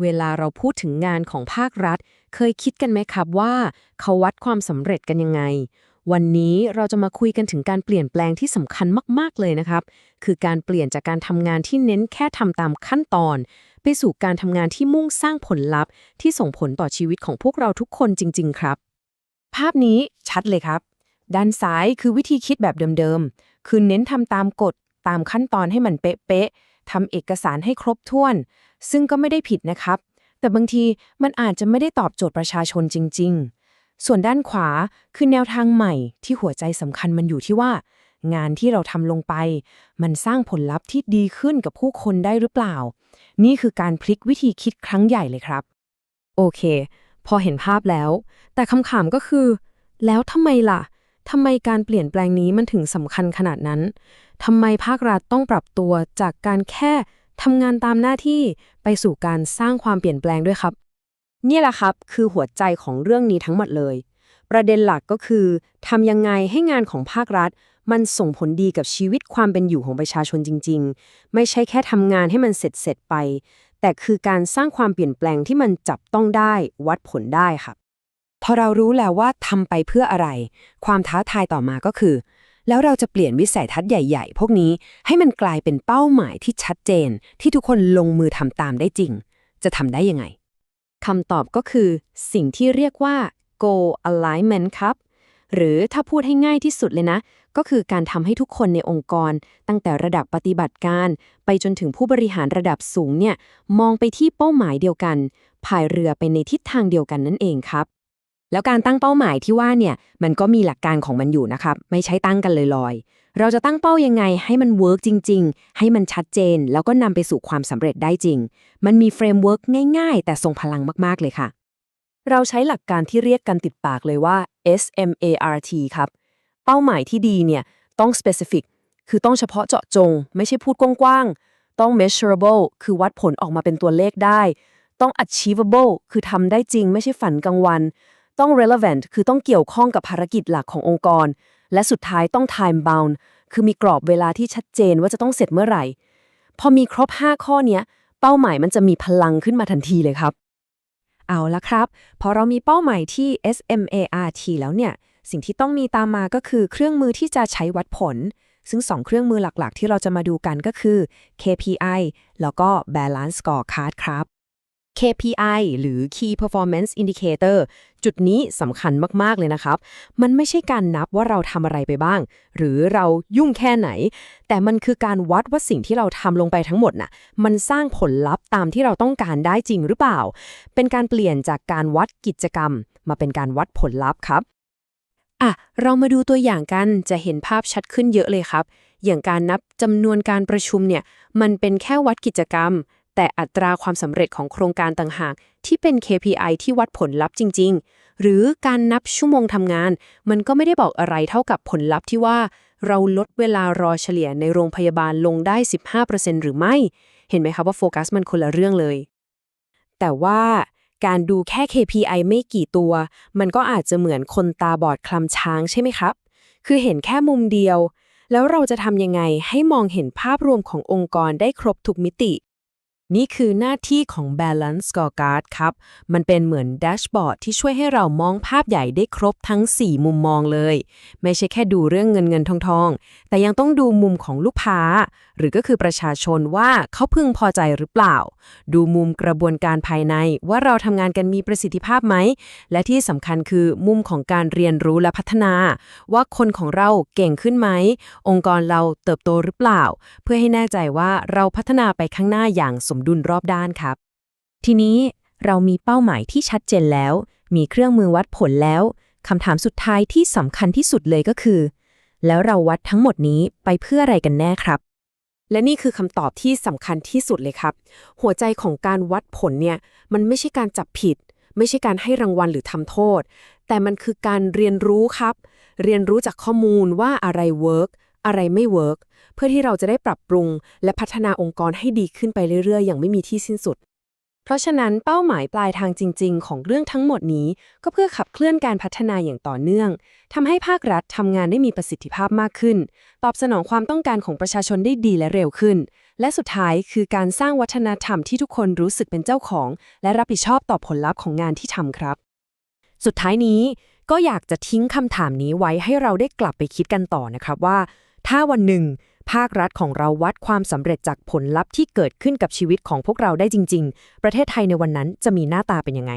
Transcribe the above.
เวลาเราพูดถึงงานของภาครัฐ เคยคิดกันไหมครับว่า เขาวัดความสำเร็จกันยังไง วันนี้เราจะมาคุยกันถึงการเปลี่ยนแปลงที่สำคัญมาก ๆ เลยนะครับ คือการเปลี่ยนจากการทำงานที่เน้นแค่ทำตามขั้นตอน ไปสู่การทำงานที่มุ่งสร้างผลลัพธ์ ที่ส่งผลต่อชีวิตของพวกเราทุกคนจริง ๆ ครับ ภาพนี้ชัดเลยครับ ด้านซ้ายคือวิธีคิดแบบเดิม ๆ คือเน้นทำตามกฎตามขั้นตอนให้มันเป๊ะๆ ทำเอกสารให้ครบถ้วน ซึ่งก็ไม่ได้ผิดนะครับ แต่บางทีมันอาจจะไม่ได้ตอบโจทย์ประชาชนจริง ๆ ส่วนด้านขวาคือแนวทางใหม่ที่หัวใจสำคัญมันอยู่ที่ว่า งานที่เราทำลงไป มันสร้างผลลัพธ์ที่ดีขึ้นกับผู้คนได้หรือเปล่า นี่คือการพลิกวิธีคิดครั้งใหญ่เลยครับ โอเค พอเห็นภาพแล้ว แต่คำถามก็คือ แล้วทำไมล่ะ ทำไมการเปลี่ยนแปลงนี้มันถึงสำคัญขนาดนั้นทำไมภาครัฐต้องปรับตัวจากการแค่ทำงานตามหน้าที่ไปสู่การสร้างความเปลี่ยนแปลงด้วยครับ นี่แหละครับคือหัวใจของเรื่องนี้ทั้งหมดเลย ประเด็นหลักก็คือทำยังไงให้งานของภาครัฐ มันส่งผลดีกับชีวิตความเป็นอยู่ของประชาชนจริง ๆ ไม่ใช่แค่ทำงานให้มันเสร็จเสร็จไป แต่คือการสร้างความเปลี่ยนแปลงที่มันจับต้องได้วัดผลได้ครับ พอเรารู้แล้วว่าทำไปเพื่ออะไร ความท้าทายต่อมาก็คือ แล้วเราจะเปลี่ยนวิสัยทัศน์ใหญ่ ๆ พวกนี้ให้มันกลายเป็นเป้าหมายที่ชัดเจน ที่ทุกคนลงมือทำตามได้จริง จะทำได้ยังไงคำตอบก็คือ สิ่งที่เรียกว่า goal alignment ครับ หรือถ้าพูดให้ง่ายที่สุดเลยนะ ก็คือการทำให้ทุกคนในองค์กร ตั้งแต่ระดับปฏิบัติการ ไปจนถึงผู้บริหารระดับสูงเนี่ย มองไปที่เป้าหมายเดียวกันพายเรือไปในทิศทางเดียวกันนั่นเองครับ แล้วการตั้งเป้าหมายที่ว่าเนี่ยมันก็มีหลักการของมันอยู่นะครับไม่ใช่ตั้งกันลอยๆ เราจะตั้งเป้ายังไงให้มันเวิร์กจริง ๆ ให้มันชัดเจน แล้วก็นำไปสู่ความสำเร็จได้จริง มันมีเฟรมเวิร์กง่ายๆ แต่ทรงพลังมากๆเลยค่ะ เราใช้หลักการที่เรียกกันติดปากเลยว่า SMART ครับ เป้าหมายที่ดีเนี่ยต้อง specific คือต้องเฉพาะเจาะจง ไม่ใช่พูดกว้างๆ ต้อง measurable คือวัดผลออกมาเป็นตัวเลขได้ ต้อง achievable คือทำได้จริง ไม่ใช่ฝันกลางวัน ต้อง relevant คือต้องเกี่ยวข้องกับภารกิจหลักขององค์กร และสุดท้ายต้อง time bound คือมีกรอบเวลาที่ชัดเจนว่าจะต้องเสร็จเมื่อไหร่ พอมีครบ 5 ข้อเนี้ย เป้าหมายมันจะมีพลังขึ้นมาทันทีเลยครับ เอาละครับพอเรามีเป้าหมายที่ SMART แล้วเนี่ย สิ่งที่ต้องมีตามมาก็คือเครื่องมือที่จะใช้วัดผล ซึ่ง 2 เครื่องมือหลักๆ ที่เราจะมาดูกันก็คือ KPI แล้วก็ Balance Scorecard ครับ KPI หรือ Key Performance Indicator จุดนี้สำคัญมาก ๆ เลยนะครับ มันไม่ใช่การนับว่าเราทำอะไรไปบ้าง หรือเรายุ่งแค่ไหน แต่มันคือการวัดว่าสิ่งที่เราทำลงไปทั้งหมดน่ะ มันสร้างผลลัพธ์ตามที่เราต้องการได้จริงหรือเปล่า เป็นการเปลี่ยนจากการวัดกิจกรรม มาเป็นการวัดผลลัพธ์ครับอะ เรามาดูตัวอย่างกัน จะเห็นภาพชัดขึ้นเยอะเลยครับ อย่างการนับจำนวนการประชุมเนี่ย มันเป็นแค่วัดกิจกรรม แต่อัตราความสำเร็จของโครงการต่างหากที่เป็น KPI ที่วัดผลลัพธ์จริง ๆ หรือการนับชั่วโมงทำงาน มันก็ไม่ได้บอกอะไรเท่ากับผลลัพธ์ที่ว่า เราลดเวลารอเฉลี่ยในโรงพยาบาลลงได้ 15%หรือไม่ เห็นไหมครับว่าโฟกัสมันคนละเรื่องเลย แต่ว่าการดูแค่ KPI ไม่กี่ตัว มันก็อาจจะเหมือนคนตาบอดคลำช้างใช่ไหมครับ คือเห็นแค่มุมเดียว แล้วเราจะทำยังไงให้มองเห็นภาพรวมขององค์กรได้ครบทุกมิติ นี่คือหน้าที่ของ Balance Scorecard ครับ มันเป็นเหมือนแดชบอร์ดที่ช่วยให้เรามองภาพใหญ่ได้ครบทั้ง 4 มุมมองเลย ไม่ใช่แค่ดูเรื่องเงินเงินทองทอง แต่ยังต้องดูมุมของลูกค้า หรือก็คือประชาชนว่าเขาพึงพอใจหรือเปล่า ดูมุมกระบวนการภายในว่าเราทำงานกันมีประสิทธิภาพไหม และที่สำคัญคือมุมของการเรียนรู้และพัฒนา ว่าคนของเราเก่งขึ้นไหม องค์กรเราเติบโตหรือเปล่า เพื่อให้แน่ใจว่าเราพัฒนาไปข้างหน้าอย่างสมดุลรอบด้านครับ ทีนี้เรามีเป้าหมายที่ชัดเจนแล้ว มีเครื่องมือวัดผลแล้วคำถามสุดท้ายที่สำคัญที่สุดเลยก็คือ แล้วเราวัดทั้งหมดนี้ไปเพื่ออะไรกันแน่ครับ และนี่คือคำตอบที่สำคัญที่สุดเลยครับ หัวใจของการวัดผลเนี่ย มันไม่ใช่การจับผิด ไม่ใช่การให้รางวัลหรือทำโทษ แต่มันคือการเรียนรู้ครับ เรียนรู้จากข้อมูลว่าอะไรเวิร์ก อะไรไม่เวิร์กเพื่อที่เราจะได้ปรับปรุง และพัฒนาองค์กรให้ดีขึ้นไปเรื่อยๆ อย่างไม่มีที่สิ้นสุด เพราะฉะนั้นเป้าหมายปลายทางจริง ๆ ของเรื่องทั้งหมดนี้ ก็เพื่อขับเคลื่อนการพัฒนาอย่างต่อเนื่องทำให้ภาครัฐทำงานได้มีประสิทธิภาพมากขึ้น ตอบสนองความต้องการของประชาชนได้ดีและเร็วขึ้น และสุดท้ายคือการสร้างวัฒนธรรมที่ทุกคนรู้สึกเป็นเจ้าของ และรับผิดชอบต่อผลลัพธ์ของงานที่ทำครับ สุดท้ายนี้ก็อยากจะทิ้งคำถามนี้ไว้ให้เราได้กลับไปคิดกันต่อนะครับว่า ถ้าวันหนึ่ง ภาครัฐของเราวัดความสำเร็จจากผลลัพธ์ที่เกิดขึ้นกับชีวิตของพวกเราได้จริง ๆ ประเทศไทยในวันนั้นจะมีหน้าตาเป็นยังไง